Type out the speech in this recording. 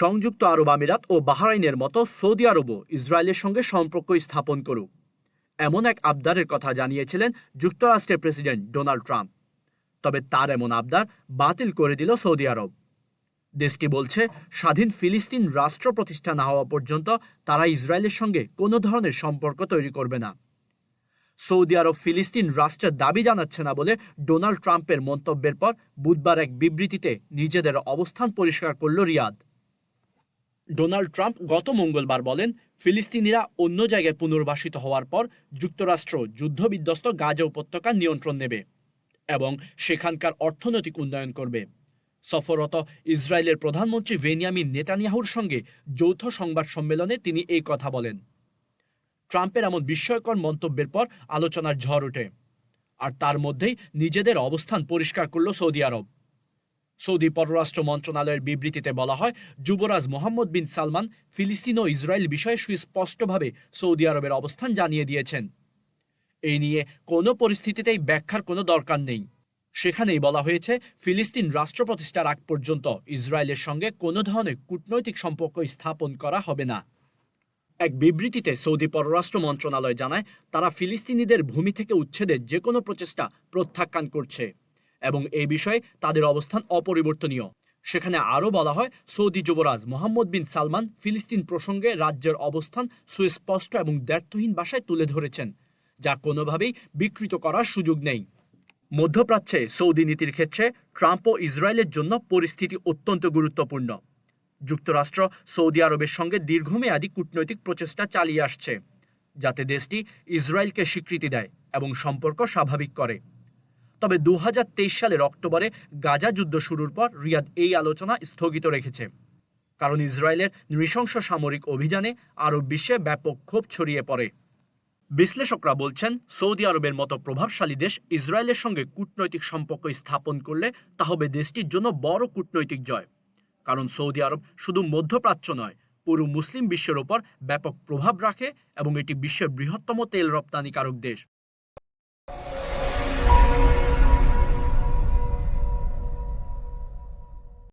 সংযুক্ত আরব আমিরাত ও বাহরাইনের মতো সৌদি আরবও ইসরায়েলের সঙ্গে সম্পর্ক স্থাপন করুক, এমন এক আবদারের কথা জানিয়েছিলেন যুক্তরাষ্ট্রের প্রেসিডেন্ট ডোনাল্ড ট্রাম্প। তবে তার এমন আবদার বাতিল করে দিল সৌদি আরব। দেশটি বলছে, স্বাধীন ফিলিস্তিন রাষ্ট্র প্রতিষ্ঠা না হওয়া পর্যন্ত তারা ইসরায়েলের সঙ্গে কোনো ধরনের সম্পর্ক তৈরি করবে না। সৌদি আরব ফিলিস্তিন রাষ্ট্রের দাবি জানাচ্ছে না বলে ডোনাল্ড ট্রাম্পের মন্তব্যের পর বুধবার এক বিবৃতিতে নিজেদের অবস্থান পরিষ্কার করল রিয়াদ। ডোনাল্ড ট্রাম্প গত মঙ্গলবার বলেন, ফিলিস্তিনিরা অন্য জায়গায় পুনর্বাসিত হওয়ার পর যুক্তরাষ্ট্র যুদ্ধবিধ্বস্ত গাজা উপত্যকার নিয়ন্ত্রণ নেবে এবং সেখানকার অর্থনৈতিক উন্নয়ন করবে। সফররত ইসরায়েলের প্রধানমন্ত্রী ভেনিয়ামিন নেতানিয়াহুর সঙ্গে যৌথ সংবাদ সম্মেলনে তিনি এই কথা বলেন। ট্রাম্পের এমন বিস্ময়কর মন্তব্যের পর আলোচনার ঝড় ওঠে, আর তার মধ্যেই নিজেদের অবস্থান পরিষ্কার করল সৌদি আরব। সৌদি পররাষ্ট্র মন্ত্রণালয়ের বিবৃতিতে বলা হয়, যুবরাজ মোহাম্মদ বিন সালমান ফিলিস্তিন ও ইসরায়েল বিষয়ে সুস্পষ্টভাবে সৌদি আরবের অবস্থান জানিয়ে দিয়েছেন। এই নিয়ে কোনো পরিস্থিতিতেই ব্যাখ্যার কোনো দরকার নেই। সেখানেই বলা হয়েছে, ফিলিস্তিন রাষ্ট্র প্রতিষ্ঠার আগ পর্যন্ত ইসরায়েলের সঙ্গে কোনো ধরনের কূটনৈতিক সম্পর্ক স্থাপন করা হবে না। এক বিবৃতিতে সৌদি পররাষ্ট্র মন্ত্রণালয় জানায়, তারা ফিলিস্তিনিদের ভূমি থেকে উচ্ছেদের যে কোনো প্রচেষ্টা প্রত্যাখ্যান করছে। এবং এই বিষয়ে তাদের অবস্থান অপরিবর্তনীয়। সেখানে আরও বলা হয়, সৌদি যুবরাজ মোহাম্মদ বিন সালমান ফিলিস্তিন প্রসঙ্গে রাজ্যের অবস্থান সুস্পষ্ট এবং দ্ব্যর্থহীন ভাষায় তুলে ধরেছেন, যা কোনোভাবেই বিকৃত করার সুযোগ নেই। মধ্যপ্রাচ্যে সৌদি নীতির ক্ষেত্রে ট্রাম্প ও ইসরায়েলের জন্য পরিস্থিতি অত্যন্ত গুরুত্বপূর্ণ। যুক্তরাষ্ট্র সৌদি আরবের সঙ্গে দীর্ঘমেয়াদী কূটনৈতিক প্রচেষ্টা চালিয়ে আসছে, যাতে দেশটি ইসরায়েলকে স্বীকৃতি দেয় এবং সম্পর্ক স্বাভাবিক করে। তবে দু হাজার তেইশ সালের অক্টোবরে গাজা যুদ্ধ শুরুর পর রিয়াদ এই আলোচনা স্থগিত রেখেছে। কারণ ইসরায়েলের নৃশংস সামরিক অভিযানে আরব বিশ্বে ব্যাপক ক্ষোভ ছড়িয়ে পড়ে। বিশ্লেষকরা বলছেন, সৌদি আরবের মতো প্রভাবশালী দেশ ইসরায়েলের সঙ্গে কূটনৈতিক সম্পর্ক স্থাপন করলে তা হবে দেশটির জন্য বড় কূটনৈতিক জয়। কারণ সৌদি আরব শুধু মধ্যপ্রাচ্য নয়, পুরো মুসলিম বিশ্বের ওপর ব্যাপক প্রভাব রাখে এবং এটি বিশ্বের বৃহত্তম তেল রপ্তানিকারক দেশ।